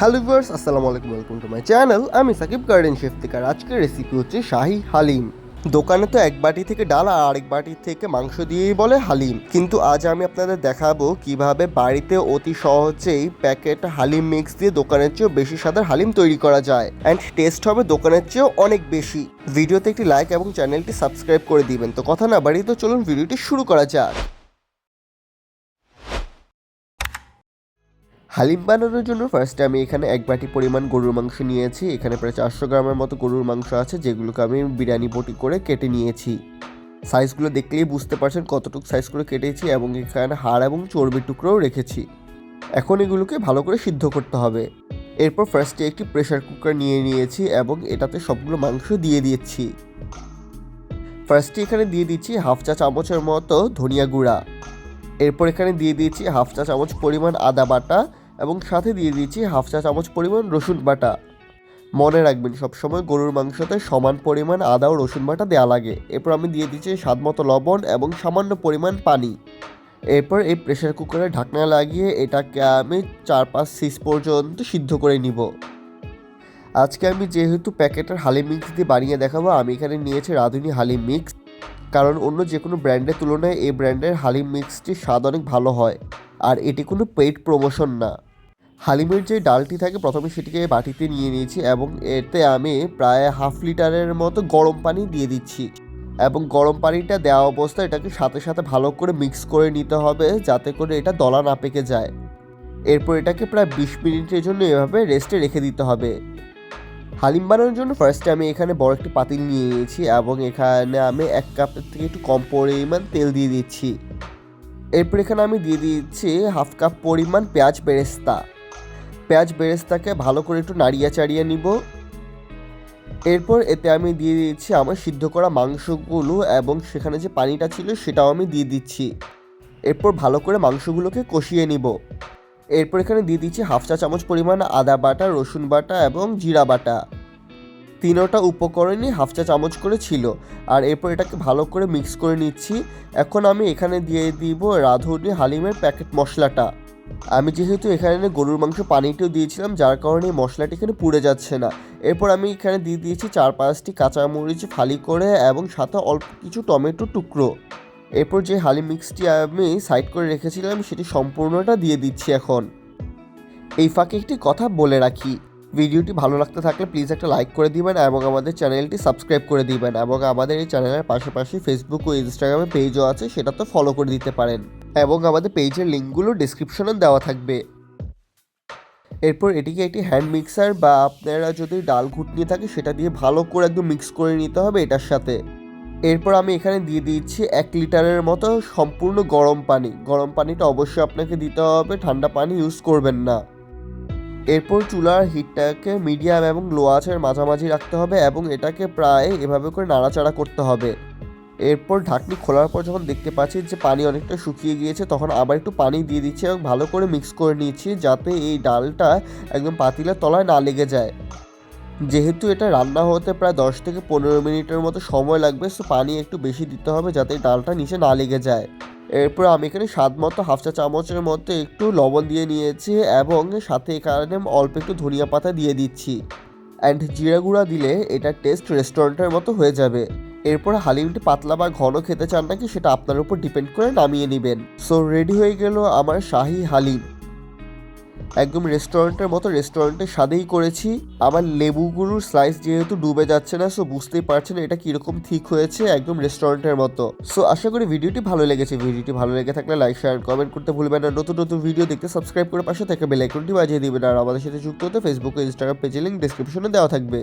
Hello viewers, আসসালামু আলাইকুম, welcome to my channel. আমি সাকিব গার্ডেন শেফ থেকে, আর আজকের রেসিপি হচ্ছে শাহি হালিম। দোকানে তো এক বাটি থেকে ডাল আর আরেক বাটি থেকে মাংস দিয়েই বলে হালিম। কিন্তু আজ আমি আপনাদের দেখাবো কীভাবে বাড়িতে অতি সহজেই প্যাকেট হালিম মিক্স দিয়ে দোকানের চেয়েও বেশি স্বাদের হালিম তৈরি করা যায়। অ্যান্ড টেস্ট হবে দোকানের চেয়েও অনেক বেশি। ভিডিওতে একটি লাইক এবং চ্যানেলটি সাবস্ক্রাইব করে দিবেন। তো কথা না বাড়িয়ে তো চলুন ভিডিওটি শুরু করা যাক। হালিম বানানোর জন্য ফার্স্টে আমি এখানে এক বাটি পরিমাণ গরুর মাংস নিয়েছি। এখানে প্রায় চারশো গ্রামের মতো গরুর মাংস আছে, যেগুলোকে আমি বিরিয়ানি বটি করে কেটে নিয়েছি। সাইজগুলো দেখলেই বুঝতে পারছেন কতটুকু সাইজ করে কেটেছি এবং এখানে হাড় এবং চর্বির টুকরোও রেখেছি। এখন এগুলোকে ভালো করে সিদ্ধ করতে হবে। এরপর ফার্স্টে একটি প্রেশার কুকার নিয়ে নিয়েছি এবং এটাতে সবগুলো মাংস দিয়ে দিয়েছি ফার্স্টে এখানে দিয়ে দিচ্ছি হাফ চা চামচের মতো ধনিয়া গুঁড়া। এরপর এখানে দিয়ে দিয়েছি হাফ চা চামচ পরিমাণ আদা বাটা এবং সাথে দিয়ে দিয়েছি হাফ চা চামচ পরিমাণ রসুন বাটা। মনে রাখবেন, সবসময় গরুর মাংসতে সমান পরিমাণ আদা ও রসুন বাটা দেওয়া লাগে। এরপর আমি দিয়ে দিচ্ছি স্বাদ মতো লবণ এবং সামান্য পরিমাণ পানি। এরপর এই প্রেশার কুকারে ঢাকনা লাগিয়ে এটাকে আমি চার পাঁচ সিস পর্যন্ত সিদ্ধ করে নিব। আজকে আমি যেহেতু প্যাকেটের হালি মিক্স দিয়ে বানিয়ে দেখাবো, আমি এখানে নিয়েছি রাঁধুনি হালি মিক্স। কারণ অন্য যে কোনো ব্র্যান্ডের তুলনায় এই ব্র্যান্ডের হালি মিক্সটির স্বাদ অনেক ভালো হয়। আর এটি কোনো পেইড প্রমোশন না। হালিমের যে ডালটি থাকে, প্রথমে সেটিকে বাটিতে নিয়ে নিয়েছি এবং এতে আমি প্রায় হাফ লিটারের মতো গরম পানি দিয়ে দিচ্ছি। এবং গরম পানিটা দেওয়া অবস্থায় এটাকে সাথে সাথে ভালো করে মিক্স করে নিতে হবে যাতে করে এটা দলা না পেকে যায়। এরপর এটাকে প্রায় বিশ মিনিটের জন্য এভাবে রেস্টে রেখে দিতে হবে। হালিম বানানোর জন্য ফার্স্টে আমি এখানে বড় একটি পাতিল নিয়ে নিয়েছি এবং এখানে আমি এক কাপের থেকে একটু কম পরিমাণ তেল দিয়ে দিচ্ছি। এরপর এখানে আমি দিয়ে দিচ্ছি হাফ কাপ পরিমাণ পেঁয়াজ বেরেস্তা। পেঁয়াজ বেরেস্তাকে ভালো করে একটু নাড়িয়ে চাড়িয়ে নিব। এরপর এতে আমি দিয়ে দিচ্ছি আমার সিদ্ধ করা মাংসগুলো এবং সেখানে যে পানিটা ছিল সেটাও আমি দিয়ে দিচ্ছি। এরপর ভালো করে মাংসগুলোকে কষিয়ে নিব। এরপর এখানে দিয়ে দিচ্ছি হাফ চা চামচ পরিমাণ আদা বাটা, রসুন বাটা এবং জিরা বাটা। তিনোটা উপকরণই হাফ চা চামচ করে ছিল। আর এরপর এটাকে ভালো করে মিক্স করে নিচ্ছি। এখন আমি এখানে দিয়ে দিব রাঁধুনি হালিমের প্যাকেট মশলাটা। আমি যেহেতু এখানে গরুর মাংস পানিতেও দিয়েছিলাম, যার কারণে এই মশলাটি এখানে পুড়ে যাচ্ছে না। এরপর আমি এখানে দিয়ে দিয়েছি চার পাঁচটি কাঁচামরিচ ফালি করে এবং সাথে অল্প কিছু টমেটো টুকরো। এরপর যে হালি মিক্সটি আমি সাইড করে রেখেছিলাম, সেটি সম্পূর্ণটা দিয়ে দিচ্ছি এখন। এই ফাঁকে একটি কথা বলে রাখি। ভিডিওটি ভালো লাগতে থাকলে প্লিজ একটা লাইক করে দিবেন এবং আমাদের চ্যানেলটি সাবস্ক্রাইব করে দিবেন এবং আমাদের এই চ্যানেলের পাশাপাশি ফেসবুক ও ইনস্টাগ্রামে পেজও আছে, সেটা তো ফলো করে দিতে পারেন। এবং আমাদের পেজের লিঙ্কগুলো ডিসক্রিপশনে দেওয়া থাকবে। এরপর এটিকে একটি হ্যান্ড মিক্সার বা আপনারা যদি ডাল ঘুটনি থাকে সেটা দিয়ে ভালো করে একদম মিক্স করে নিতে হবে এটার সাথে। এরপর আমি এখানে দিয়ে দিচ্ছি এক লিটারের মতো সম্পূর্ণ গরম পানি। গরম পানিটা অবশ্যই আপনাকে দিতে হবে, ঠান্ডা পানি ইউজ করবেন না। এরপর চুলার হিটটাকে মিডিয়াম এবং লো আঁচের মাঝামাঝি রাখতে হবে এবং এটাকে প্রায় এভাবে করে নাড়াচাড়া করতে হবে। এরপর ঢাকনি খোলার পর যখন দেখতে পাচ্ছি যে পানি অনেকটা শুকিয়ে গিয়েছে, তখন আবার একটু পানি দিয়ে দিচ্ছি এবং ভালো করে মিক্স করে নিচ্ছি যাতে এই ডালটা একদম পাতিলের তলায় না লেগে যায়। যেহেতু এটা রান্না হতে প্রায় দশ থেকে পনেরো মিনিটের মতো সময় লাগবে সো পানি একটু বেশি দিতে হবে যাতে ডালটা নিচে না লেগে যায়। এরপর আমি এখানে স্বাদ মতো হাফ চা চামচের মতো একটু লবণ দিয়ে নিয়েছি এবং সাথে এখানে অল্প একটু ধনিয়া পাতা দিয়ে দিচ্ছি। অ্যান্ড জিরা গুঁড়া দিলে এটা টেস্ট রেস্টুরেন্টের মতো হয়ে যাবে। এরপর হালিমটি পাতলা বা ঘন খেতে চান নাকি সেটা আপনার উপর ডিপেন্ড করে নামিয়ে নেবেন। সো রেডি হয়ে গেল আমার শাহি হালিম। একদম রেস্টুরেন্টের মতো রেস্টুরেন্টের স্বাদেই করেছি। আমার লেবুগুলোর স্লাইস যেহেতু ডুবে যাচ্ছে না সো বুঝতেই পারছেন এটা কীরকম ঠিক হয়েছে একদম রেস্টুরেন্টের মতো। সো আশা করি ভিডিওটি ভালো লেগেছে। ভিডিওটি ভালো লেগে থাকলে লাইক শেয়ার কমেন্ট করতে ভুলবেন না। নতুন নতুন ভিডিও দেখতে সাবস্ক্রাইব করে পাশে থেকে বেল আইকনটি বাজিয়ে দিবেন। আর আমাদের সাথে যুক্ত হতে ফেসবুক ও ইনস্টাগ্রাম পেজে লিঙ্ক ডিসক্রিপশনে দেওয়া থাকবে।